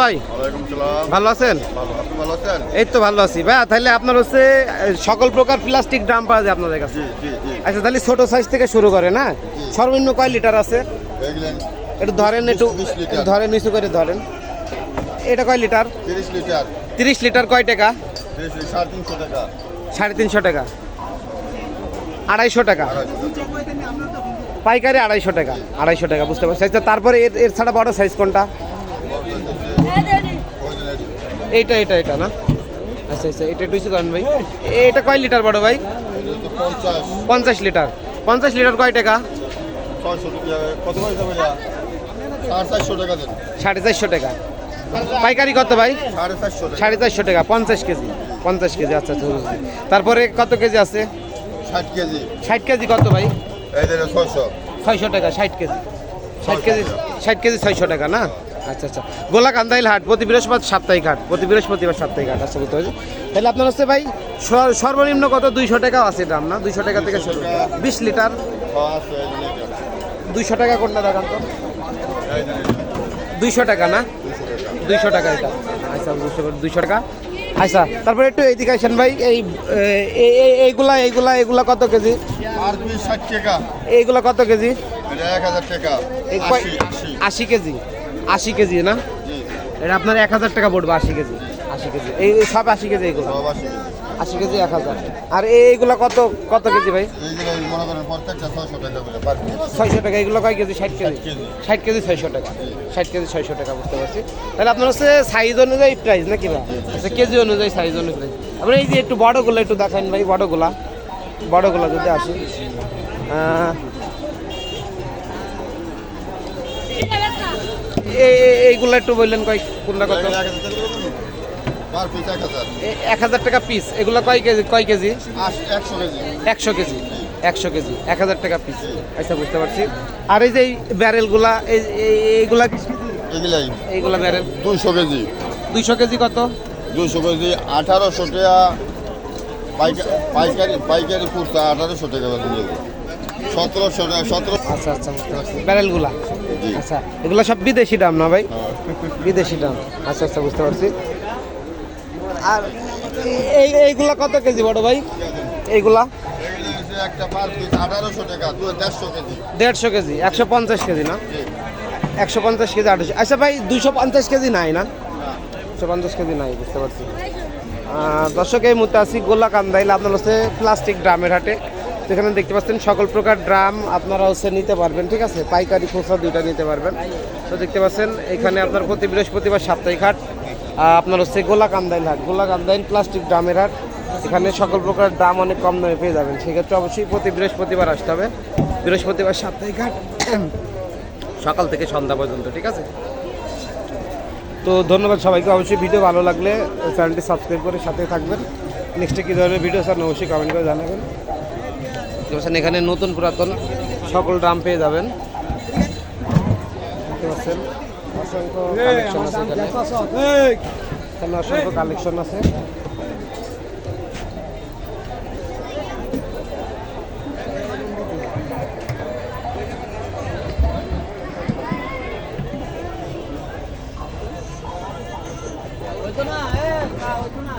ভাই? ভালো আছেন? এই তো ভালো আছি। ভাই তাহলে আপনার হচ্ছে সকল প্রকার প্লাস্টিক ড্রাম পাওয়া যায় আপনাদের কাছে? আচ্ছা তাহলে ছোট সাইজ থেকে শুরু করে না? সর্বনিম্ন কয় লিটার আছে? একটু ধরেন একটু 20 ধরেন নিচু করে ধরেন। এটা কয় লিটার তিরিশ লিটার তিরিশ লিটার কয় টাকা? সাড়ে তিনশো টাকা। আড়াইশো টাকা। পাইকারি আড়াইশো টাকা আড়াইশো টাকা বুঝতে পারছি আচ্ছা তারপরে এর এর ছাড়া বড় সাইজ কোনটা? এইটা এটা এটা না? আচ্ছা আচ্ছা এটা একটু করেন ভাই। এটা কয় লিটার বড় ভাই? পঞ্চাশ লিটার। পঞ্চাশ লিটার কয় টাকা? সাড়ে চারশো টাকা। পাইকারি কত ভাই? সাড়ে চারশো টাকা পঞ্চাশ কেজি। পঞ্চাশ কেজি আচ্ছা আচ্ছা তারপরে কত কেজি আছে? ষাট কেজি ষাট কেজি কত ভাই ছয়শো। ছয়শো টাকা ষাট কেজি। ষাট কেজি ষাট কেজি ছয়শো টাকা না? আচ্ছা আচ্ছা। গোলা কান্দাইল হাট প্রতি বৃহস্পতি সাপ্তাহিক হাট প্রতি বৃহস্পতিবার সাপ্তাহিক হাট আচ্ছা বুঝতে পারছি। তাহলে আপনার হচ্ছে ভাই সর- সর্বনিম্ন কত? দুইশো টাকাও আছে দাম না? দুইশো টাকা থেকে শুরু। বিশ লিটার। দুইশো টাকা কোনটা দেখান তো। দুইশো টাকা না? দুইশো টাকা এটা। আচ্ছা দুশো দুইশো টাকা। আচ্ছা তারপরে একটু এইদিকে আসেন ভাই এই এই- এই- এইগুলা এইগুলা এইগুলা কত কেজি? এইগুলা কত কেজি? এক হাজার টাকা। আশি কেজি। আশি কেজি না? এটা আপনার এক হাজার টাকা পড়বে আশি কেজি। আশি কেজি। এই সব আশি কেজি এইগুলো সব আশি কেজি। এক হাজার। আর এইগুলো কত কত কেজি ভাই? ছয়শো টাকা এগুলো কয় কেজি? ষাট কেজি। ষাট কেজি। ছয়শো টাকা। ষাট কেজি ছয়শো টাকা বুঝতে পারছি। তাহলে আপনার হচ্ছে সাইজ অনুযায়ী প্রাইস নাকি ভাই? আচ্ছা কেজি অনুযায়ী সাইজ অনুযায়ী। আপনার এই যে একটু বড়গুলো একটু দেখান ভাই বড়গুলা। বড়গুলা যদি আসি। এইগুলো একটু বললেন কয় কোনটা কত? এক হাজার টাকা পিস এগুলো কয় কেজি কয় কেজি? একশো কেজি। একশো কেজি। এক হাজার টাকা পিস আচ্ছা বুঝতে পারছি। আর এই যে এই ব্যারেলগুলা এই এই- এইগুলা এইগুলা ব্যারেল দুশো কেজি। দুইশো কেজি কত? দুশো কেজি আঠারোশো টাকা। পাইকা- পাইকারি পাইকারি কুর্তা আঠারোশো টাকা সতেরোশো সতেরো আচ্ছা আচ্ছা ব্যারেলগুলা? আচ্ছা এগুলো সব বিদেশি দাম না ভাই? হ্যাঁ। বিদেশি দাম। আচ্ছা আচ্ছা বুঝতে পারছি। আর এই এইগুলা কত কেজি বড় ভাই? এইগুলা? দেড়শো কেজি। একশো পঞ্চাশ কেজি না? একশো পঞ্চাশ কেজি আঠাশো আচ্ছা ভাই দুশো পঞ্চাশ কেজি নাই না? একশো পঞ্চাশ কেজি নাই বুঝতে পারছি। দর্শক এই মুহূর্তে আছি গোলা কান্দাইল আপনার হচ্ছে প্লাস্টিক ড্রামের হাটে। যেখানে দেখতে পাচ্ছেন সকল প্রকার ড্রাম আপনারা হচ্ছে নিতে পারবেন, ঠিক আছে? পাইকারি খুচরা দুইটা নিতে পারবেন। তো দেখতে পাচ্ছেন, এখানে আপনার প্রতি বৃহস্পতিবার সাপ্তাহিক হাট আপনার হচ্ছে গোলা কান্দাইল হাট। গোলা কান্দাইল প্লাস্টিক ড্রামের হাট। এখানে সকল প্রকার দাম অনেক কম দামে পেয়ে যাবেন। সেক্ষেত্রে অবশ্যই প্রতি বৃহস্পতিবার আসতে হবে। বৃহস্পতিবার সাপ্তাহিক হাট, সকাল থেকে সন্ধ্যা পর্যন্ত, ঠিক আছে? তো ধন্যবাদ সবাইকে। অবশ্যই ভিডিও ভালো লাগলে চ্যানেলটি সাবস্ক্রাইব করে সাথে থাকবেন। নেক্সটে কী ধরনের ভিডিও স্যার অবশ্যই কমেন্ট করে জানাবেন। দেখতে এখানে নতুন পুরাতন সকল ড্রাম পেয়ে যাবেন। অসংখ্য কালেকশন আছে ভালো না।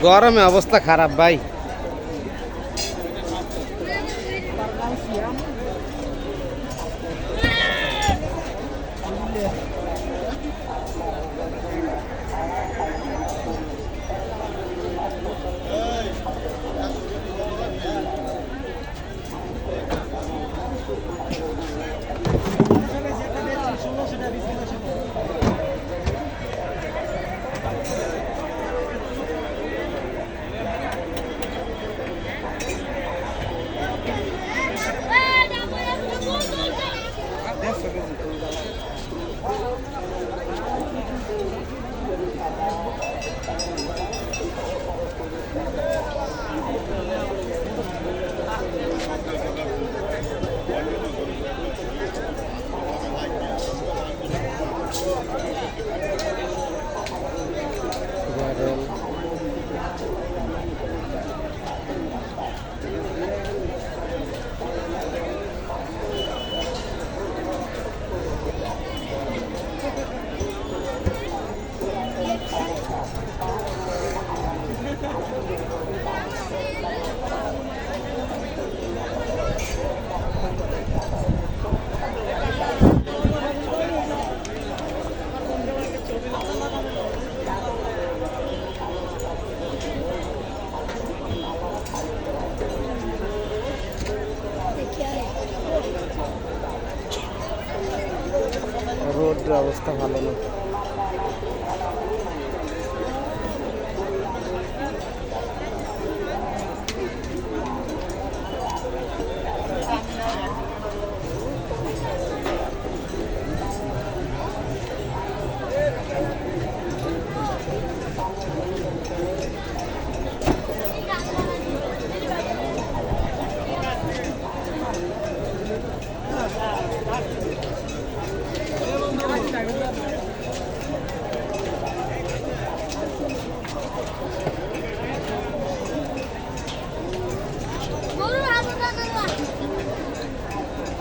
আর অবস্থা খারাপ জিগানে রোডের অবস্থা ভালো না।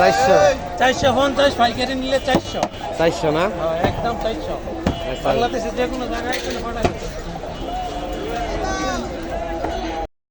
চারশো। চারশো পঞ্চাশ পাইকারি নিলে চারশো। চারশো না? একদম চারশো। বাংলাদেশে যে কোনো জায়গায়